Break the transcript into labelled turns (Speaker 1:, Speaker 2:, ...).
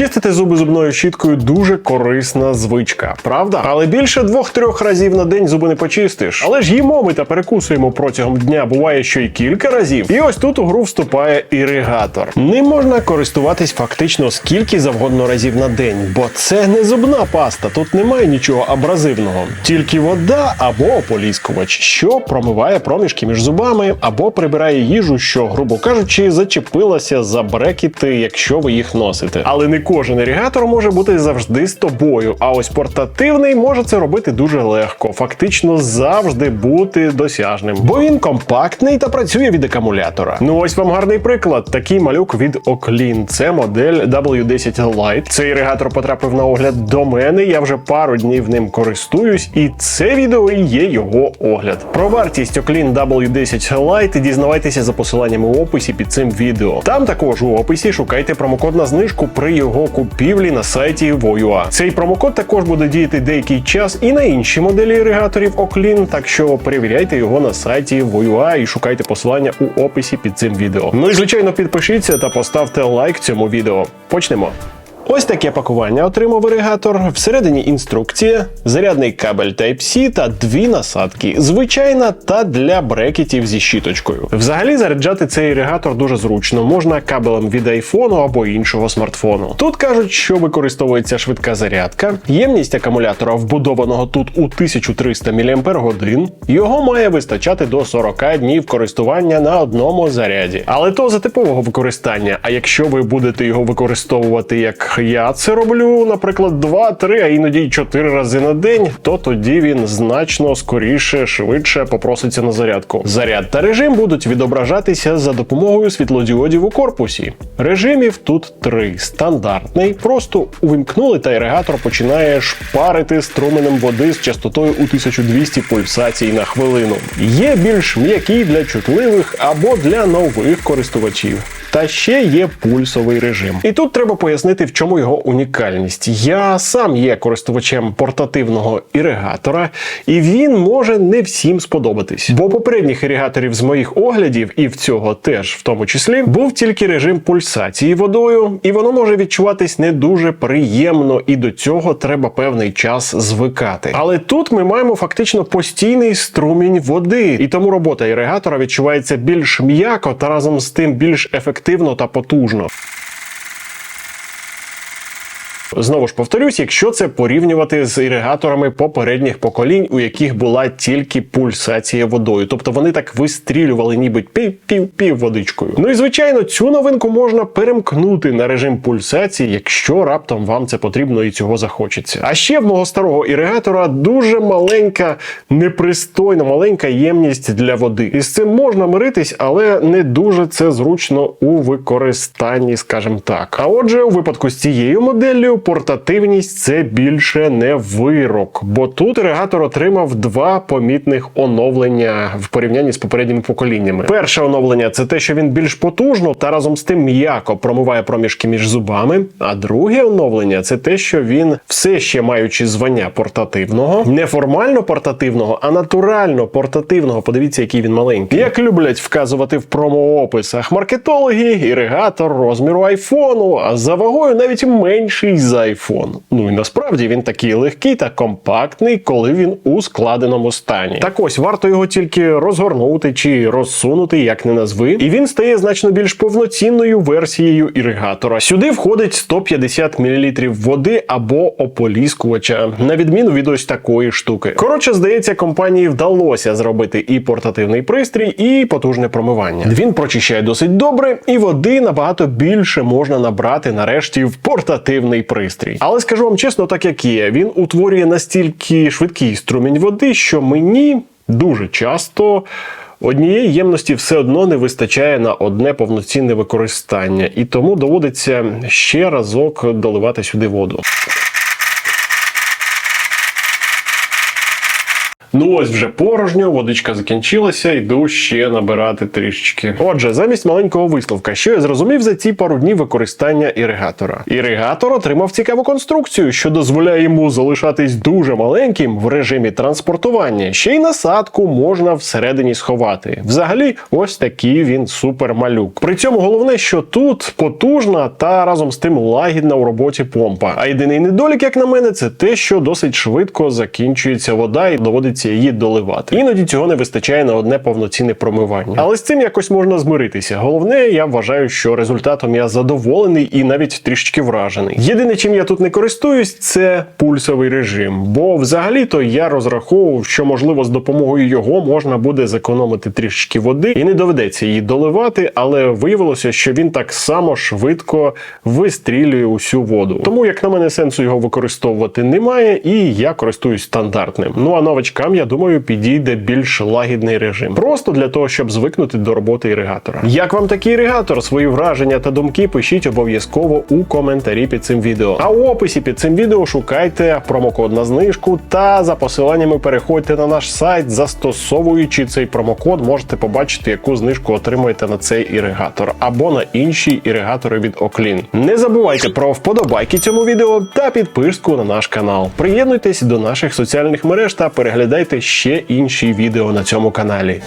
Speaker 1: Чистити зуби зубною щіткою дуже корисна звичка, правда? Але більше двох-трьох разів на день зуби не почистиш. Але ж їмо ми та перекусуємо протягом дня. Буває, що й кілька разів. І ось тут у гру вступає іригатор. Ним можна користуватись фактично скільки завгодно разів на день, бо це не зубна паста. Тут немає нічого абразивного, тільки вода або ополіскувач, що промиває проміжки між зубами або прибирає їжу, що, грубо кажучи, зачепилася за брекети, якщо ви їх носите. Але не кожен іригатор може бути завжди з тобою. А ось портативний може це робити дуже легко, фактично завжди бути досяжним, бо він компактний та працює від акумулятора. Ну ось вам гарний приклад. Такий малюк від Oklin. Це модель W10 Lite. Цей іригатор потрапив на огляд до мене. Я вже пару днів ним користуюсь, і це відео і є його огляд. Про вартість Oklin W10 Lite дізнавайтеся за посиланнями у описі під цим відео. Там також у описі шукайте промокод на знижку при його купівлі на сайті Voyua. Цей промокод також буде діяти деякий час і на інші моделі іригаторів Оклін, так що перевіряйте його на сайті Voyua і шукайте посилання у описі під цим відео. Ну і звичайно підпишіться та поставте лайк цьому відео. Почнемо. Ось таке пакування отримав іригатор. Всередині інструкція, зарядний кабель Type-C та дві насадки, звичайна та для брекетів зі щіточкою. Взагалі заряджати цей іригатор дуже зручно. Можна кабелем від айфону або іншого смартфону. Тут кажуть, що використовується швидка зарядка, ємність акумулятора вбудованого тут у 1300 мАч. Його має вистачати до 40 днів користування на одному заряді. Але то за типового використання. А якщо ви будете його використовувати як я це роблю, наприклад, 2-3, а іноді й 4 рази на день, то тоді він значно скоріше, швидше попроситься на зарядку. Заряд та режим будуть відображатися за допомогою світлодіодів у корпусі. Режимів тут три: стандартний, просто увімкнули та іригатор починає шпарити струменем води з частотою у 1200 пульсацій на хвилину. Є більш м'який для чутливих або для нових користувачів. Та ще є пульсовий режим. І тут треба пояснити, в чому його унікальність. Я сам є користувачем портативного іригатора, і він може не всім сподобатись. Бо попередніх іригаторів з моїх оглядів, і в цього теж в тому числі, був тільки режим пульсації водою, і воно може відчуватись не дуже приємно, і до цього треба певний час звикати. Але тут ми маємо фактично постійний струмінь води, і тому робота іригатора відчувається більш м'яко та разом з тим більш ефективно та потужно. Знову ж повторюсь, якщо це порівнювати з іригаторами попередніх поколінь, у яких була тільки пульсація водою, тобто вони так вистрілювали, ніби пів-пів-пів водичкою. Ну і звичайно, цю новинку можна перемкнути на режим пульсації, якщо раптом вам це потрібно і цього захочеться. А ще в мого старого іригатора дуже маленька, непристойно маленька ємність для води. І з цим можна миритись, але не дуже це зручно у використанні, скажімо так. А отже, у випадку з цією моделлю портативність це більше не вирок, бо тут іригатор отримав два помітних оновлення в порівнянні з попередніми поколіннями. Перше оновлення це те, що він більш потужно та разом з тим м'яко промиває проміжки між зубами. А друге оновлення це те, що він все ще маючи звання портативного, не формально портативного, а натурально портативного. Подивіться, який він маленький. Як люблять вказувати в промоописах маркетологи, іригатор розміру айфону, а за вагою навіть менший за iPhone. Ну і насправді він такий легкий та компактний, коли він у складеному стані. Так ось варто його тільки розгорнути чи розсунути, як не назви, і він стає значно більш повноцінною версією іригатора. Сюди входить 150 мл води або ополіскувача, на відміну від ось такої штуки. Коротше, здається, компанії вдалося зробити і портативний пристрій, і потужне промивання. Він прочищає досить добре, і води набагато більше можна набрати нарешті в портативний пристрій пристрій. Але скажу вам чесно, так як є, він утворює настільки швидкий струмінь води, що мені дуже часто. Однієї ємності все одно не вистачає на одне повноцінне використання, і тому доводиться ще разок доливати сюди воду. Ну ось вже порожньо, водичка закінчилася, йду ще набирати трішечки. Отже, замість маленького висновка, що я зрозумів за ці пару днів використання іригатора. Іригатор отримав цікаву конструкцію, що дозволяє йому залишатись дуже маленьким в режимі транспортування. Ще й насадку можна всередині сховати. Взагалі, ось такий він супермалюк. При цьому головне, що тут потужна та разом з тим лагідна у роботі помпа. А єдиний недолік, як на мене, це те, що досить швидко закінчується вода і доводиться її доливати. Іноді цього не вистачає на одне повноцінне промивання. Але з цим якось можна змиритися. Головне, я вважаю, що результатом я задоволений і навіть трішечки вражений. Єдине, чим я тут не користуюсь, це пульсовий режим. Бо взагалі-то я розраховував, що можливо з допомогою його можна буде зекономити трішечки води і не доведеться її доливати, але виявилося, що він так само швидко вистрілює усю воду. Тому, як на мене, сенсу його використовувати немає, і я користуюсь стандартним. Ну а новачкам, я думаю, підійде більш лагідний режим. Просто для того, щоб звикнути до роботи іригатора. Як вам такий іригатор? Свої враження та думки пишіть обов'язково у коментарі під цим відео. А у описі під цим відео шукайте промокод на знижку та за посиланнями переходьте на наш сайт, застосовуючи цей промокод, можете побачити, яку знижку отримуєте на цей іригатор або на інші іригатори від Оклін. Не забувайте про вподобайки цьому відео та підписку на наш канал. Приєднуйтесь до наших соціальних мереж та переглядайте ще інші відео на цьому каналі.